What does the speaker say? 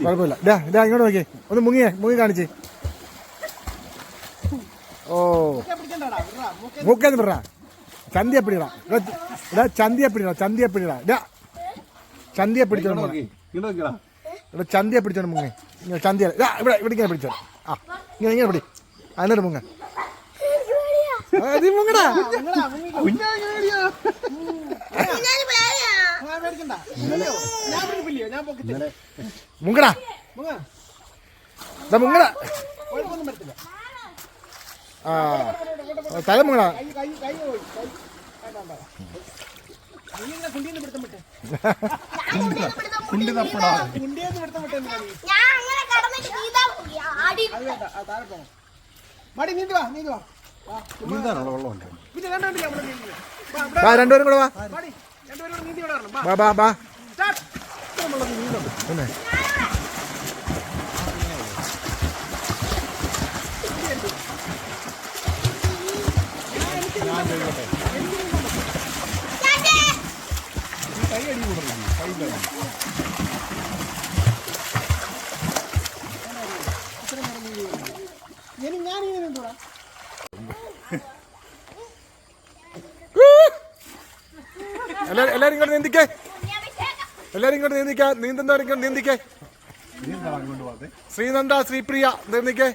കുഴപ്പമില്ല. ഡാ ഡാ ഇങ്ങോട്ട് നോക്കിയേ. ഒന്ന് മുങ്ങിയേ മുങ്ങി കാണിച്ചേ. ഓ. മൂക്കേന്ന് പിടാ ചന്തിയെ പിടിടാ ഇടാ ചന്തിയെ പിടിടാ ചന്തിയെ പിടിടാ ഡാ ചന്തിയെ പിടിച്ചോണ്ട് മുങ്ങ ഇവിടെ ചന്തിയെ പിടിച്ചോണ്ട് മുങ്ങേ. ഇങ്ങനെ ചന്തിയെ ഡാ ഇവിടെ ഇവിടെ ഇങ്ങനെ പിടിച്ചോ. ആ ഇങ്ങനെ ഇങ്ങനെ പിടി. മുങ്ങ. മുങ്ങടാ. മുങ്ങടാ. ദാ മുങ്ങടാ. ആ. തല മുങ്ങടാ. കുണ്ടി തപ്പടാ മടി നീന്തി വാ നീന്തി വാ. നീന്താനുള്ള വെള്ളമുണ്ട്. പിന്നെ രണ്ടുപേരും അവിടെ നീന്തി. വാ. വാ, വാ രണ്ടുപേരും കൂടെ വാ. മടി ബാ ബാ കൈ അടി വരണം വാ, വാ വാ വാ സ്റ്റാർട്ട് പിന്നെ ഇനി ഞാൻ ഇങ്ങനെ നീന്തൂടാ എല്ലാരും എല്ലാരും ഇങ്ങോട്ട് നീന്തിക്കേ എല്ലാരും ഇങ്ങോട്ട് നീന്തിക്കാ നീന്തുന്നവരിങ്ങോട്ട് നീന്തിക്കേ നീന്താ ശ്രീനന്ദ ശ്രീപ്രിയ നീന്തിക്കേ